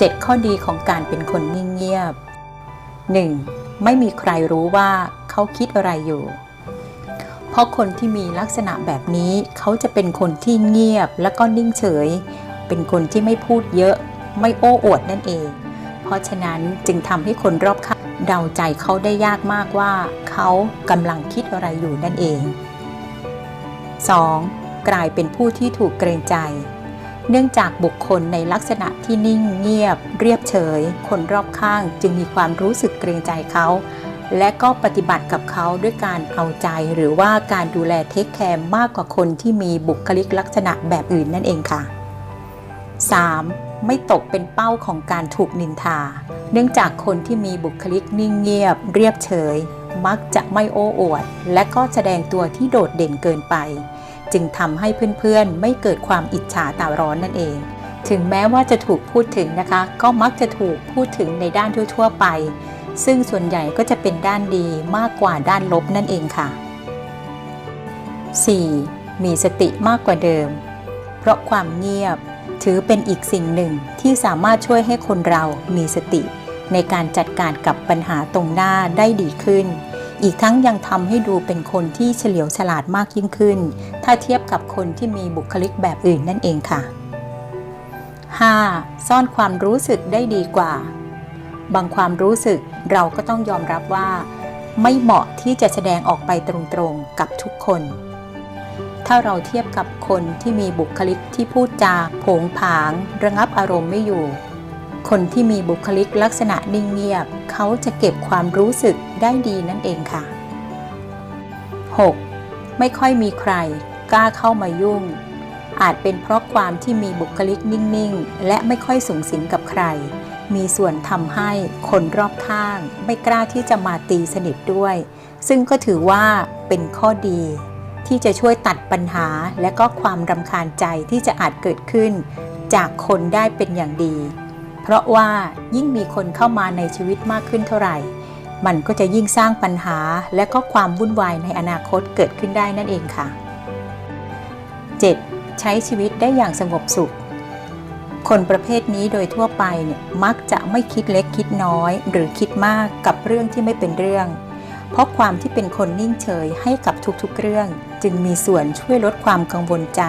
7 ข้อดีของการเป็นคนนิ่งเงียบ 1. ไม่มีใครรู้ว่าเขาคิดอะไรอยู่ เพราะคนที่มีลักษณะแบบนี้เขาจะเป็นคนที่เงียบและก็นิ่งเฉย เป็นคนที่ไม่พูดเยอะ ไม่โอ้อวดนั่นเอง เพราะฉะนั้นจึงทำให้คนรอบข้างเดาใจเขาได้ยากมากว่า เขากำลังคิดอะไรอยู่นั่นเอง 2. กลายเป็นผู้ที่ถูกเกรงใจ เนื่องจากบุคคลในลักษณะที่นิ่งเงียบ เรียบเฉย คนรอบข้างจึงมีความรู้สึกเกรงใจเขา และก็ปฏิบัติกับเขาด้วยการเอาใจหรือว่าการดูแลเทคแคร์มากกว่าคนที่มีบุคลิกลักษณะแบบอื่นนั่นเองค่ะ 3. ไม่ตกเป็นเป้าของการถูกนินทา เนื่องจากคนที่มีบุคลิกนิ่งเงียบ เรียบเฉย มักจะไม่โอ้อวด และก็แสดงตัวที่โดดเด่นเกินไป จึงทำให้เพื่อนๆ ไม่เกิดความอิจฉาตาร้อนนั่นเอง ถึงแม้ว่าจะถูกพูดถึงนะคะ ก็มักจะถูกพูดถึงในด้านทั่วๆไป ซึ่งส่วนใหญ่ก็จะเป็นด้านดีมากกว่าด้านลบนั่นเองค่ะ 4. มีสติมากกว่าเดิม เพราะความเงียบถือเป็นอีกสิ่งหนึ่งที่สามารถช่วยให้คนเรามีสติ ในการจัดการกับปัญหาตรงหน้าได้ดีขึ้น อีกทั้งยังทำให้ดูเป็นคนที่เฉลียวฉลาดมากยิ่งขึ้น ถ้าเทียบกับคนที่มีบุคลิกแบบอื่นนั่นเองค่ะ 5. ซ่อนความรู้สึกได้ดีกว่า บางความรู้สึกเราก็ต้องยอมรับว่า ไม่เหมาะที่จะแสดงออกไปตรงๆกับทุกคน ถ้าเราเทียบกับคนที่มีบุคลิกที่พูดจาโผงผาง ระงับอารมณ์ไม่อยู่ คนที่มีบุคลิกลักษณะนิ่งเงียบ เขาจะเก็บความรู้สึกได้ดีนั่นเองค่ะ 6. ไม่ค่อยมีใครกล้าเข้ามายุ่ง อาจเป็นเพราะความที่มีบุคลิกนิ่งๆ และไม่ค่อยสูงสิงกับใคร มีส่วนทำให้คนรอบข้าง ไม่กล้าที่จะมาตีสนิทด้วย ซึ่งก็ถือว่าเป็นข้อดี ที่จะช่วยตัดปัญหาและก็ความรำคาญใจที่จะอาจเกิดขึ้น จากคนได้เป็นอย่างดี ราะว่ายิ่งมีคนเข้ามาในชีวิตมากขึ้นเท่าไหร่ มันก็จะยิ่งสร้างปัญหาและก็ความวุ่นวายในอนาคตเกิดขึ้นได้นั่นเองค่ะ 7. ใช้ชีวิตได้อย่างสงบสุข คนประเภทนี้โดยทั่วไปเนี่ยมักจะไม่คิดเล็กคิดน้อย หรือคิดมากกับเรื่องที่ไม่เป็นเรื่อง เพราะความที่เป็นคนนิ่งเฉยให้กับทุกๆเรื่อง จึงมีส่วนช่วยลดความกังวลใจ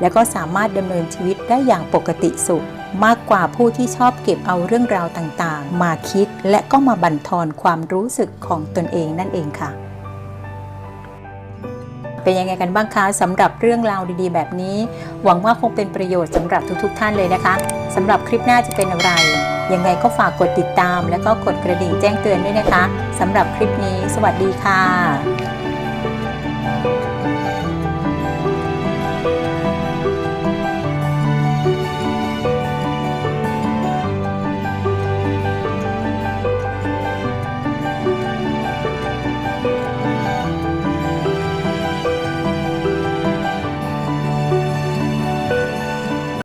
และก็สามารถดำเนินชีวิตได้อย่างปกติสุข มากกว่าผู้ที่ชอบเก็บเอาเรื่องราวต่างๆ มาคิดและก็มาบั่นทอนความรู้สึกของตนเองนั่นเองค่ะ เป็นยังไงกันบ้างคะสำหรับเรื่องราวดีๆ แบบนี้ หวังว่าคงเป็นประโยชน์สำหรับทุกๆ ท่านเลยนะคะสำหรับคลิปหน้าจะเป็นอะไร ยังไงก็ฝากกดติดตาม และก็กดกระดิ่งแจ้งเตือนด้วยนะคะสำหรับคลิปนี้ สวัสดีค่ะ